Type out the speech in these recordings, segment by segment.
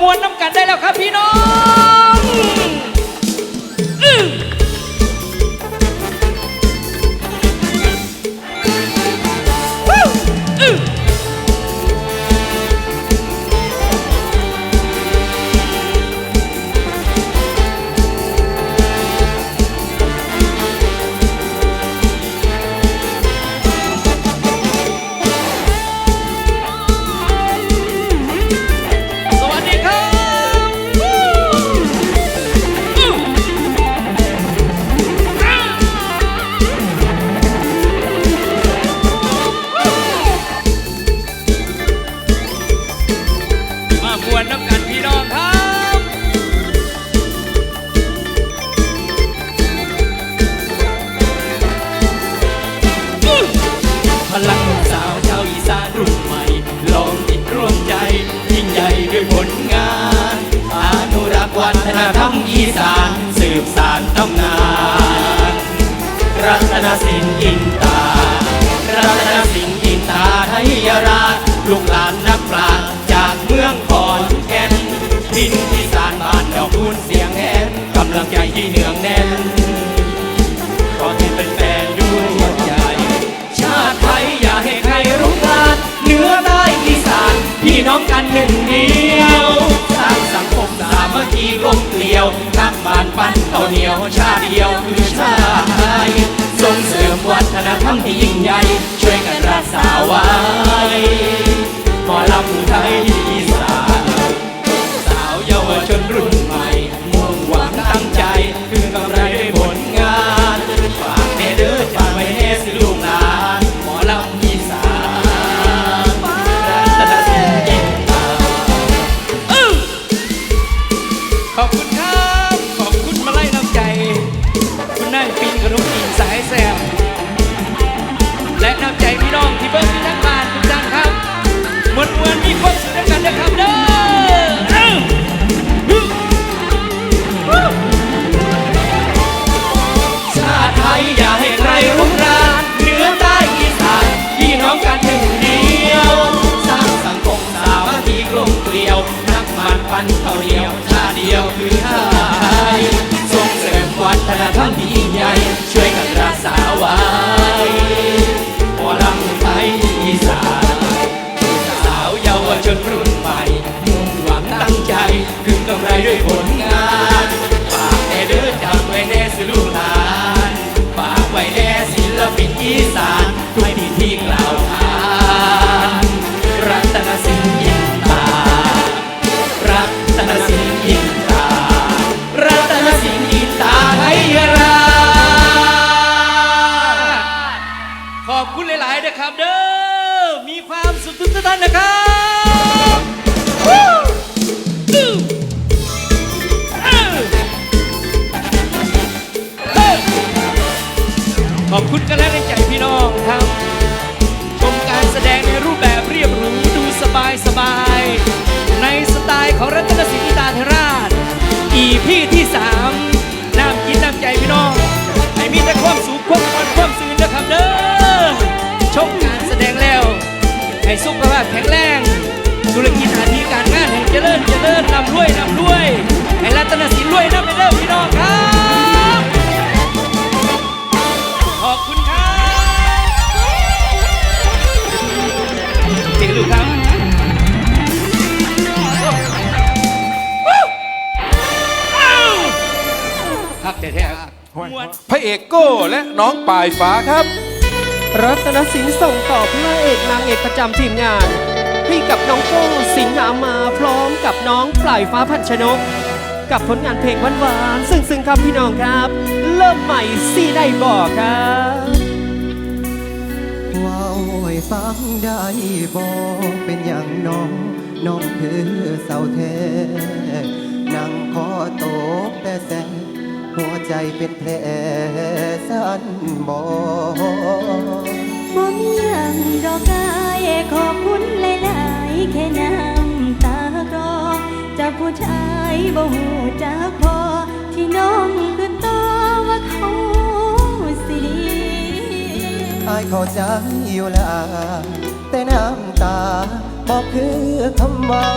มวนน้ำกันได้แล้วครับพี่น้อง สานสืบสานตำนานรัตนสินอินตา รัตนสินอินตาไทยราชลูกหลานนักปราชญ์จากเมืองขอนแก่นดินที่สานบ้านดอกคูณเสียงแหนกำลังใจที่เหนืองแน่นขอที่เป็นแฟนด้วยใจ ชาติไทยอย่าให้ใครรุกรานเหนือใต้อีสานพี่น้องกันหนึ่งเดียวสร้างสังคมสามัคคีกลมเกลียว บานปั้นต่อเหนียวชาติเดียวคือชาติไทยส่งเสริมวัฒนธรรมที่ยิ่งใหญ่ ช่วยกันรักษาไว้หมอลำายสบาย ในสไตล์ของรัตนสินอิตาธราช อีพี่ที่สามน้ำกินน้ำใจพี่น้องให้มีแต่ความสุขความมันความซื่นนะครับเด้อชมการแสดงแล้ว ให้สุขภาพแข็งแรงธุรกิจหนาที่การงานให้เจริญเจริญนำรวยนำรวย ให้รัตนสินรวยนำไปเด้อพี่น้องครับขอบคุณครับเจ๋งลู ท้ๆครับมวนพระเอกโก้และน้องปลายฟ้าครับ รัตนสินส่งต่อพระเอกนางเอกประจำทีมงาน ให้กับน้องโก้สิงหามาพร้อมกับน้องปลายฟ้าพันชนก กับผลงานเพลงหวานๆซึ่งๆครับพี่น้องครับ เริ่มใหม่ซี่ได้บอกครับว้าวให้ฟังได้บอกเป็นอย่างน้องน้องคือเสาแท้นั่งคอโตกแต่แส หัวใจเป็นแผลสั้นบอบ่มีหยังดอกกายขอบคุณหลายๆแค่น้ำตารอเจากผู้ชายบ่หูจักพอที่น้องคือตัวว่าเขาสิดีอายเข้าใจอยู่ละแต่น้ำตาบอกคือคำเมา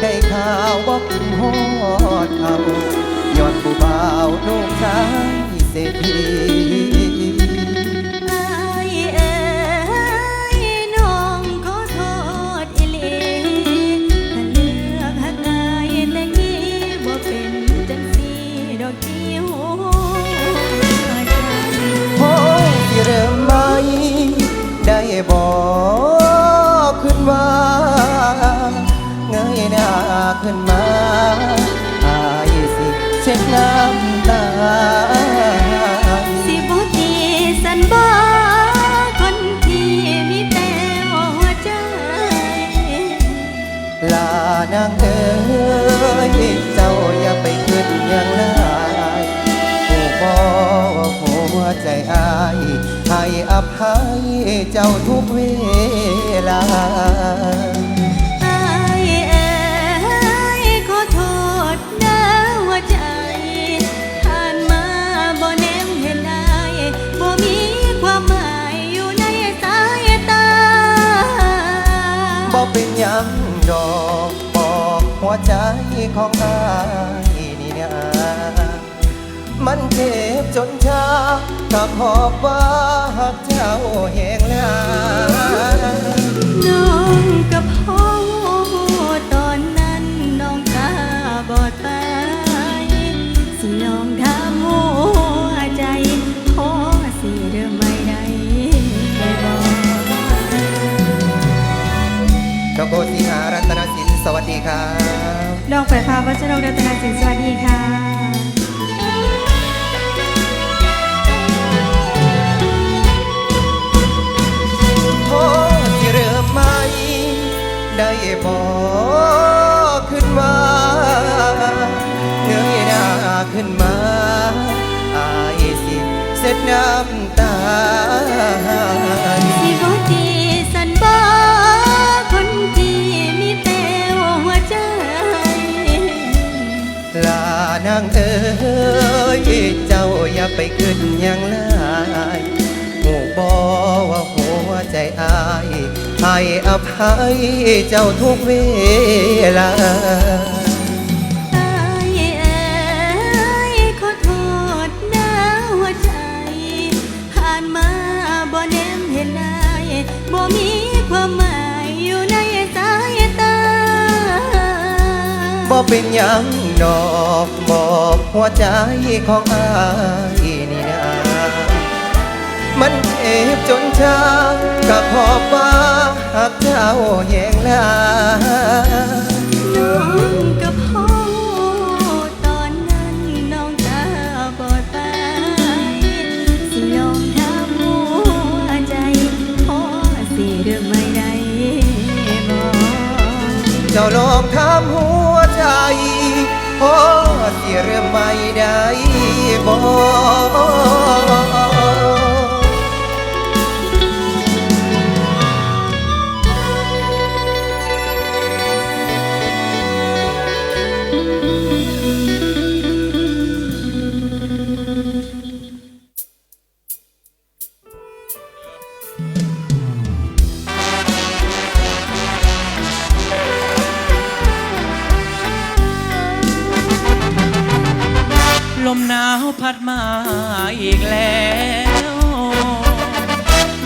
ได้ข่าวบอกหอดเขา ย้อนผู้บ่าวนุ่งชายเศรษฐีอายเอ๋ยน้องขอโทษอีหลีถ้าเลือกหักอายแต่งี้บ่เป็นจังสีดอกที่หัวใจโอ้สิเริ่มไหมได้บอกขึ้นว่าเงยหน้าขึ้นมา อภัยเจ้าทุกเวลาอายเอ๋ยขอโทษนะหัวใจผ่านมาบ่แนมเห็นอายบ่มีความหมายอยู่ในสายตาบอกเป็นหยังดอกบอกหัวใจของอายนี่นะ มันเจ็บจนชากับขอบว่าหักเจ้าแหงลาน้องกับพ่อตอนนั้นน้องตาบอดไปสิลองถามหัวใจขอสิเริ่มไม่ได้บอกดอกโบสีหารัตนสินสวัสดีครับ ดอกไฟฟ้าวัชรรัตนสินสวัสดีค่ะ น้ำตาสิบตีสันบอคนที่มีแต่หัวใจลานางเอ๋ยเจ้าอย่าไปขึ้นอย่างลายหูบอว่าหัวใจอายให้อภัยเจ้าทุกเวลา เป็นยังดอกบอกหัวใจของอายนี่นามันเจ็บจนชากับขอบฟ้าหักเจ้าแหงลา อ นาวพัดมาอีกแล้ว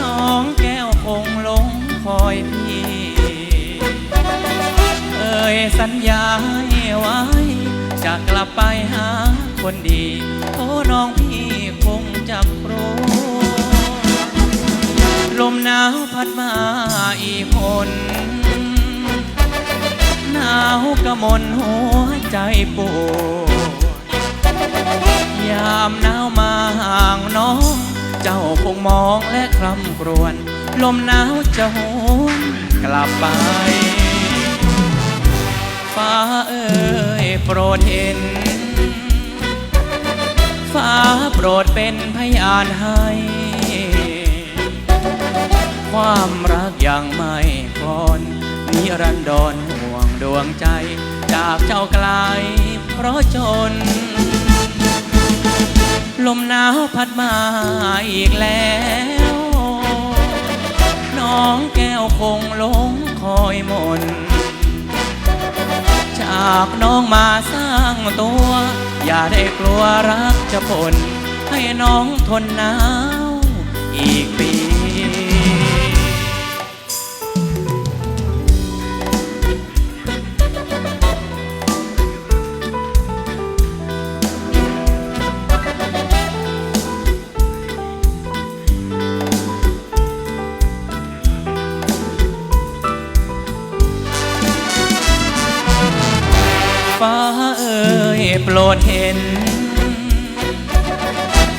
น้องแก้วคงหลงคอยพี่ เอ่ยสัญญาให้ไว้ จะกลับไปหาคนดี โอ้น้องพี่คงจะรู้ลมหนาวพัดมาอีกคนหนาวกระมนหัวใจปวด ยามหนาวมาห่างน้อง เจ้าคงมองและคร่ำครวญลมหนาวจะโหวนกลับไป ฟ้าเอ่ยโปรดเห็น ฟ้าโปรดเป็นพยานให้ ความรักยังไม่พรนิรันดรห่วงดวงใจ จากเจ้าไกลเพราะจน ลมหนาวพัดมาอีกแล้ว น้องแก้วคงหลงคอยมน จากน้องมาสร้างตัว อย่าได้กลัวรักจะผลให้น้องทนหนาวอีกปี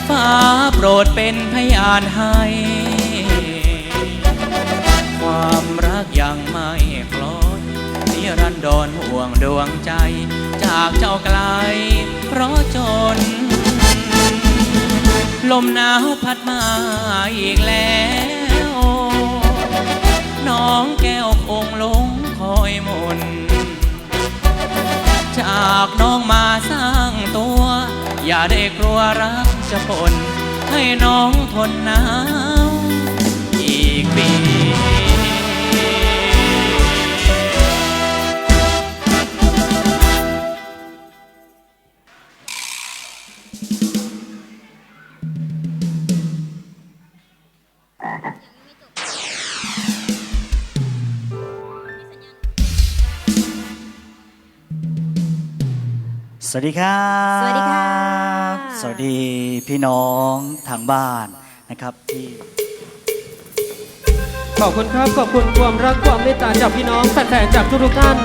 ฟ้าโปรดเป็นพยานให้ ความรักยังไม่คล้อยนิรันดรห่วงดวงใจ จากเจ้าไกล เพราะจน ลมหนาวพัดมาอีกแล้ว น้องแก้วคงลงคอยมน จากน้องมาสร้างตัว อย่าได้กลัวรักจะผลให้น้องทนหนาวอีกปีสวัสดีครับ สวัสดีค่ะ สวัสดีพี่น้องทางบ้านนะครับที่ขอบคุณครับขอบคุณความรักความเมตตาจากพี่น้องแฟนๆจากทุกๆท่าน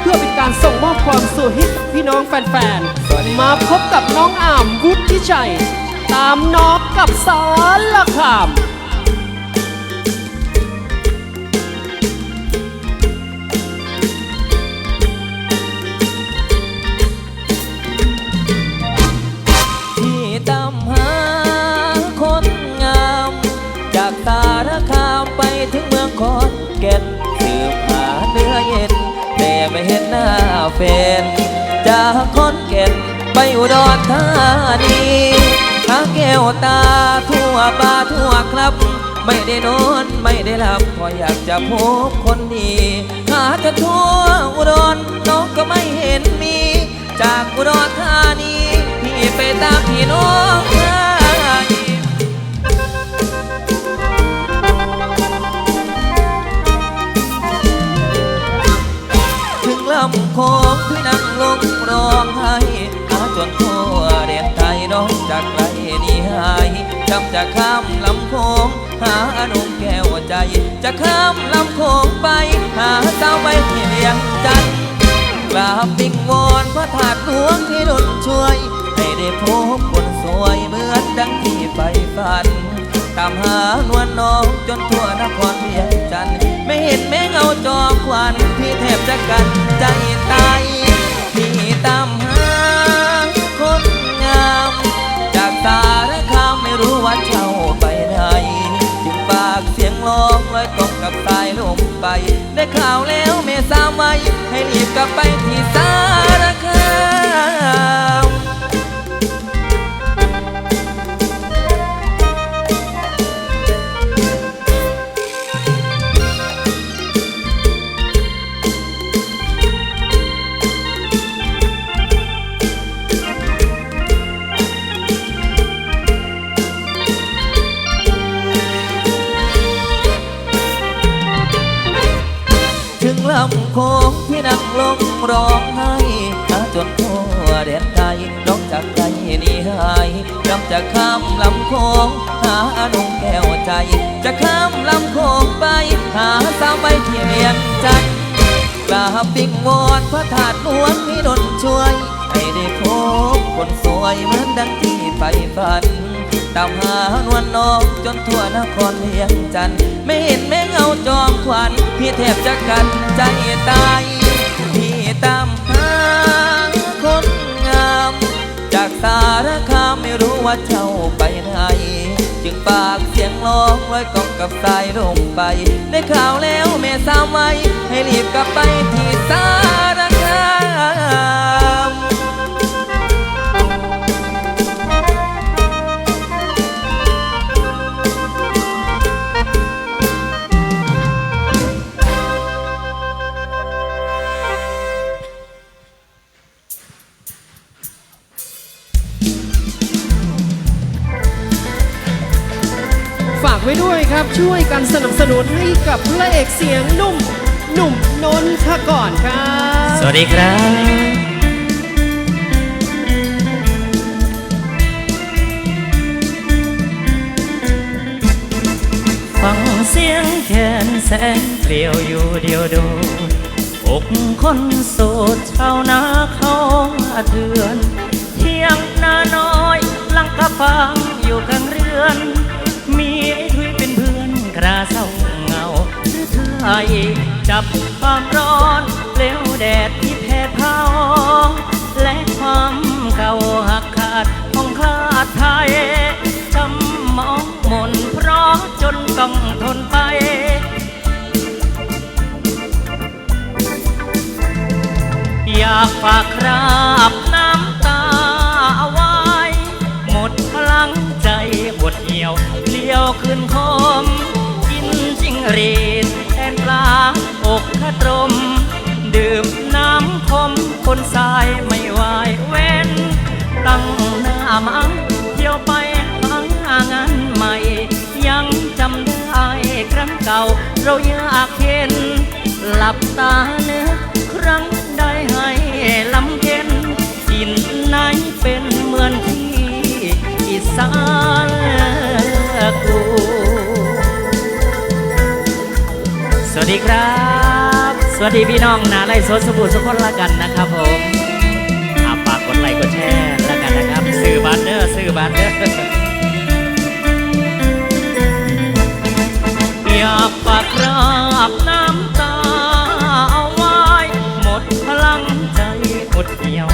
เพื่อเป็นการส่งมอบความสุขให้พี่น้องแฟนๆมาพบกับน้องอ่ามวุฒิชัย ตามน้องกับสารละคาม แฟน จากขอนแก่นไปอุดรธานีหาแก้วตาทั่วป่าทั่วครับ ไม่ได้นอนไม่ได้หลับพราะอยากจะพบคนดีหาจะทั่วอุดรน้องก็ไม่เห็นมี จากอุดรธานีพี่ไปตามพี่น้อง จำจะข้ามลำโค้งหาอนุแก้วใจ จะข้ามลำโค้งไป หาสาวไว้ที่เลี้ยงจันกราบวิงวอนพระธาตุหลวงที่หนุนช่วย ให้ได้พบคนสวยเหมือนดังที่ไปฝัน ตามหานวลน้องจนทั่วนครเวียงจันไม่เห็นแม่เงาจอมควันพี่แทบจะกันใจตายพี่ตามหาคนงามากสารคามไม่รู้ว่าเจ้าไปไหนจึงปากเสียงร้องลอยตกกับสายลมไป ได้ข่าวแล้วเมสาไว้ให้รีบกลับไปที่สารคาม ค้งพี่นั่งลงร้องไห้หาจนทั่วแดนไทยน้องจากใจนี่หายจำจะข้ามลำโค้งหาอนุแก้วใจ จะข้ามลำโค้งไป หาสาวไปที่เมียงจันกราบวิงวอนพระธาตุหลวงพี่ดลช่วย ให้ได้พบคนสวยเหมือนดังที่ไปฝันตามหานวลน้องจนทั่วนครเวียงจันไม่เห็นแม่เงาจอมขวัญ พี่แทบจะกันใจตายพี่ตามหาคนงาม จากสารคามไม่รู้ว่าเจ้าไปไหนจึงปากเสียงร้องลอยกองกับสายลงไป ได้ข่าวแล้วแม่สาวไว้ให้รีบกลับไปที่สา ว้ด้วยครับช่วยกันสนับสนุนให้กับพระเอกเสียงนุ่ม หนุ่มนนทกรครับ สวัสดีครับ ฟังเสียงแขนแสนเปลี่ยวอยู่เดียวโดดอกคนโสดชาวนาเขาเถือน เที่ยงนาน้อย ลังกระฟังอยู่กลางเรือน ยจับความร้อนเปลวแดดที่แผดเผาและความเก่าหักขาดของคลาดไทยจำมองมนเพราะจนต้องทนไปอยากฝากคราบน้ำตาเอาไว้ หมดพลังใจหดเหี่ยวเลี้ยวขึ้นคมกินจิงหรีดแทน อกขะตรม ดื่มน้ำคมคนสายไม่ไหวเว้น ตั้งหน้ามังเที่ยวไปหางานใหม่ ยังจำได้ครั้งเก่า เราอยากเห็น หลับตาเนื้อครั้งได้ให้ลำเค็นกินไหนเป็นเหมือนที่อีสานกู วัสดีครับ สวัสดีพี่น้องนาไล่สดสบู่สุกคนละกันนะครับผมอาฝากกดไลค์กดแชร์แล้วกันนะครับ ซื้อบัตรเด้อซื้อบัตรเด้ออยากฝากราบน้ำตาเอาไว้ หมดพลังใจหดเหี่ยว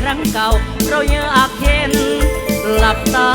ครั้งเก่า เราอยากเห็น หลับตา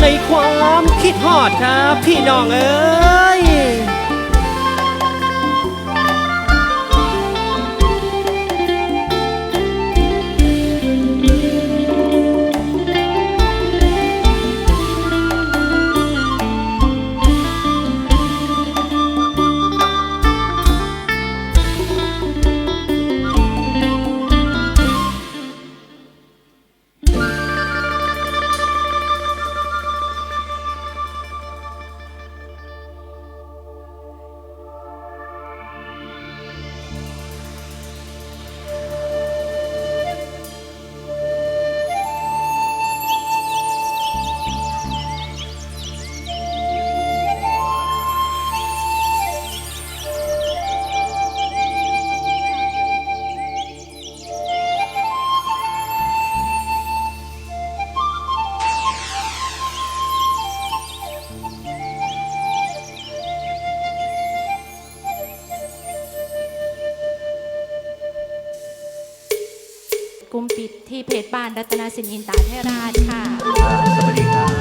ในความคิดฮอดครับ พี่น้องเอ้ย เพจบ้านรัตนสินอินตาเทราชค่ะ สวัสดีครับ